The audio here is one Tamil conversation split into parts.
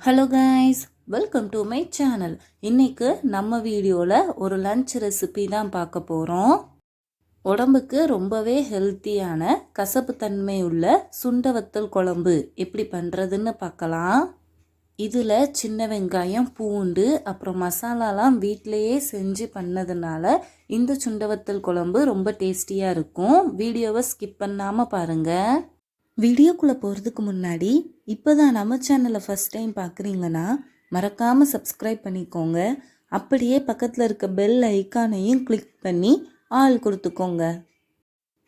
Hello guys welcome to my channel இன்னைக்கு நம்ம வீடியோவில் ஒரு லன்ச் ரெசிபி தான் பார்க்க போகிறோம் உடம்புக்கு ரொம்பவே ஹெல்த்தியான கசப்புத்தன்மை உள்ள சுண்டவத்தல் குழம்பு எப்படி பண்ணுறதுன்னு பார்க்கலாம். இதில் சின்ன வெங்காயம் பூண்டு அப்புறம் மசாலாலாம் வீட்டிலையே செஞ்சு பண்ணதுனால இந்த சுண்டவத்தல் குழம்பு ரொம்ப டேஸ்டியாக இருக்கும். வீடியோவை ஸ்கிப் பண்ணாமல் பாருங்கள் வீடியோக்குள்ளே போகிறதுக்கு முன்னாடி இப்போ தான் நம்ம சேனலை ஃபஸ்ட் டைம் பார்க்குறீங்கன்னா மறக்காமல் சப்ஸ்கிரைப் பண்ணிக்கோங்க. அப்படியே பக்கத்தில் இருக்க பெல் ஐக்கானையும் கிளிக் பண்ணி ஆள் கொடுத்துக்கோங்க.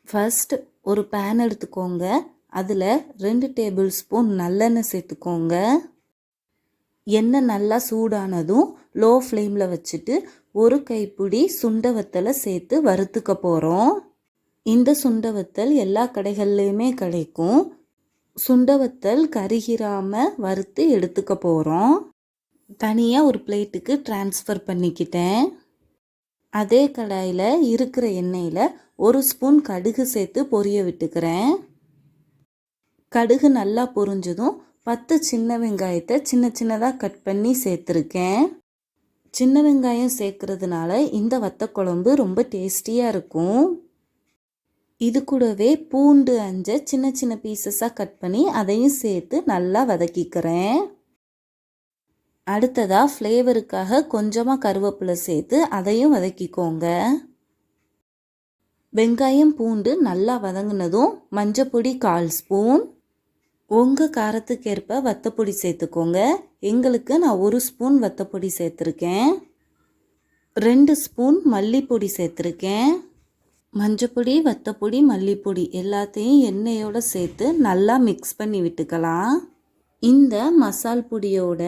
ஃபர்ஸ்ட் ஒரு பேன் எடுத்துக்கோங்க. அதில் ரெண்டு டேபிள் ஸ்பூன் நல்லெண்ணெய் சேர்த்துக்கோங்க. எண்ணெய் நல்லா சூடானதும் லோ ஃப்ளேமில் வச்சுட்டு ஒரு கைப்பிடி சுண்ட வத்தலை சேர்த்து வறுத்துக்க போகிறோம் இந்த சுண்டவத்தல் எல்லா கடைகள்லையுமே கிடைக்கும். சுண்டவத்தல் கருகிராமல் வறுத்து எடுத்துக்க போகிறோம் தனியாக ஒரு பிளேட்டுக்கு ட்ரான்ஸ்ஃபர் பண்ணிக்கிட்டேன். அதே கடாயில் இருக்கிற எண்ணெயில் ஒரு ஸ்பூன் கடுகு சேர்த்து பொரிய விட்டுக்கிறேன். கடுகு நல்லா பொரிஞ்சதும் பத்து சின்ன வெங்காயத்தை சின்ன சின்னதாக கட் பண்ணி சேர்த்துருக்கேன். சின்ன வெங்காயம் சேர்க்கறதுனால இந்த வத்த குழம்பு ரொம்ப டேஸ்டியாக இருக்கும். இது கூடவே பூண்டு அஞ்சை சின்ன சின்ன பீசஸாக கட் பண்ணி அதையும் சேர்த்து நல்லா வதக்கிக்கிறேன். அடுத்ததாக ஃப்ளேவருக்காக கொஞ்சமாக கருவேப்பிலை சேர்த்து அதையும் வதக்கிக்கோங்க. வெங்காயம் பூண்டு நல்லா வதங்கினதும் மஞ்சப்பொடி கால் ஸ்பூன். உங்கள் காரத்துக்கேற்ப வத்தப்பொடி சேர்த்துக்கோங்க. எங்களுக்கு நான் ஒரு ஸ்பூன் வத்தப்பொடி சேர்த்துருக்கேன். ரெண்டு ஸ்பூன் மல்லிப்பொடி சேர்த்துருக்கேன். மஞ்சப்பொடி வத்தப்பொடி மல்லிப்பொடி எல்லாத்தையும் எண்ணெயோடு சேர்த்து நல்லா மிக்ஸ் பண்ணி விட்டுக்கலாம். இந்த மசால் பொடியோட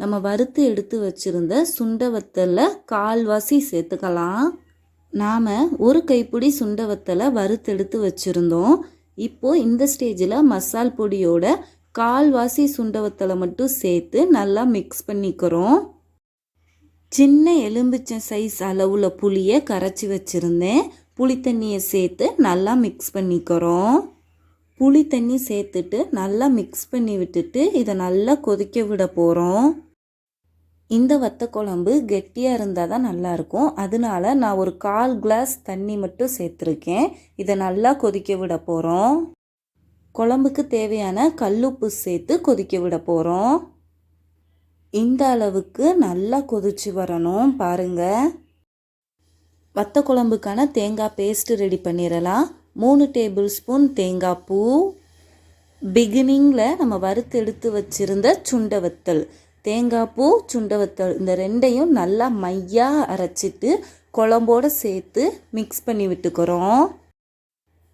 நம்ம வறுத்து எடுத்து வச்சுருந்த சுண்ட வத்தலில் கால்வாசி சேர்த்துக்கலாம். நாம் ஒரு கைப்பிடி சுண்ட வத்தலை வறுத்து எடுத்து வச்சுருந்தோம். இப்போது இந்த ஸ்டேஜில் மசால் பொடியோட கால்வாசி சுண்டவத்தலை மட்டும் சேர்த்து நல்லா மிக்ஸ் பண்ணிக்கிறோம். சின்ன எலும்பிச்சை சைஸ் அளவில் புளியை கரைச்சி வச்சுருந்தேன். புளி தண்ணியை சேர்த்து நல்லா மிக்ஸ் பண்ணிக்கிறோம். புளி தண்ணி சேர்த்துட்டு நல்லா மிக்ஸ் பண்ணி விட்டுட்டு இதை நல்லா கொதிக்க விட போகிறோம் இந்த வத்த குழம்பு கெட்டியாக இருந்தால் தான் நல்லாயிருக்கும் அதனால நான் ஒரு கால் கிளாஸ் தண்ணி மட்டும் சேர்த்துருக்கேன். இதை நல்லா கொதிக்க விட போகிறோம் குழம்புக்கு தேவையான கல்லுப்பு சேர்த்து கொதிக்க விட போகிறோம் இந்த அளவுக்கு நல்லா கொதிச்சு வரணும் பாருங்கள் வத்த குழம்புக்கான தேங்காய் பேஸ்ட்டு ரெடி பண்ணிடலாம். மூணு டேபிள் ஸ்பூன் தேங்காய் பூ. பிகினிங்கில் நம்ம வறுத்து எடுத்து வச்சுருந்த சுண்டை வத்தல். தேங்காய் பூ சுண்டை வத்தல் இந்த ரெண்டையும் நல்லா மையாக அரைச்சிட்டு குழம்போடு சேர்த்து மிக்ஸ் பண்ணி விட்டுக்கிறோம்.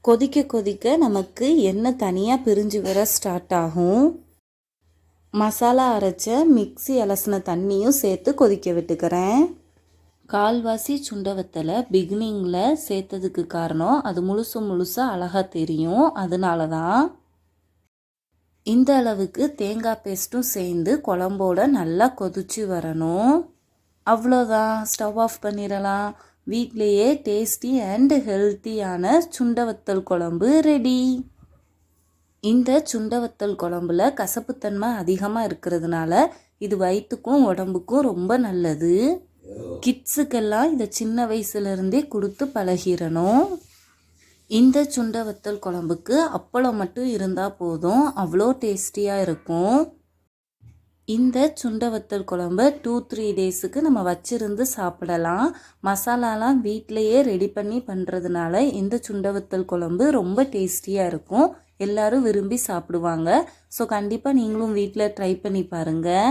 கொதிக்க கொதிக்க நமக்கு எண்ணெய் தனியாக பிரிஞ்சு வர ஸ்டார்ட் ஆகும். மசாலா அரைச்ச மிக்ஸி அலசின தண்ணியும் சேர்த்து கொதிக்க விட்டுக்கிறேன். கால்வாசி சுண்டவத்தலை பிகினிங்கில் சேர்த்ததுக்கு காரணம் அது முழுசு முழுசாக அழகாக தெரியும். அதனால தான் இந்த அளவுக்கு தேங்காய் பேஸ்ட்டும் சேர்ந்து குழம்போட நல்லா கொதிச்சு வரணும். அவ்வளோதான் ஸ்டவ் ஆஃப் பண்ணிடலாம். வீட்லேயே டேஸ்டி அண்ட் ஹெல்த்தியான சுண்டவத்தல் குழம்பு ரெடி இந்த சுண்டவத்தல் குழம்புல கசப்புத்தன்மை அதிகமாக இருக்கிறதுனால இது வயிற்றுக்கும் உடம்புக்கும் ரொம்ப நல்லது. கிட்ஸுக்கெல்லாம் இதை சின்ன வயசுலேருந்தே கொடுத்து பழகிடணும் இந்த சுண்ட வத்தல் குழம்புக்கு அப்பளம் மட்டும் இருந்தால் போதும். அவ்வளோ டேஸ்டியாக இருக்கும். இந்த சுண்ட வத்தல் குழம்பு டூ த்ரீ டேஸுக்கு நம்ம வச்சிருந்து சாப்பிடலாம். மசாலாலாம் வீட்டிலையே ரெடி பண்ணி பண்ணுறதுனால இந்த சுண்ட வத்தல் குழம்பு ரொம்ப டேஸ்டியாக இருக்கும். எல்லோரும் விரும்பி சாப்பிடுவாங்க. ஸோ கண்டிப்பாக நீங்களும் வீட்டில் ட்ரை பண்ணி பாருங்கள்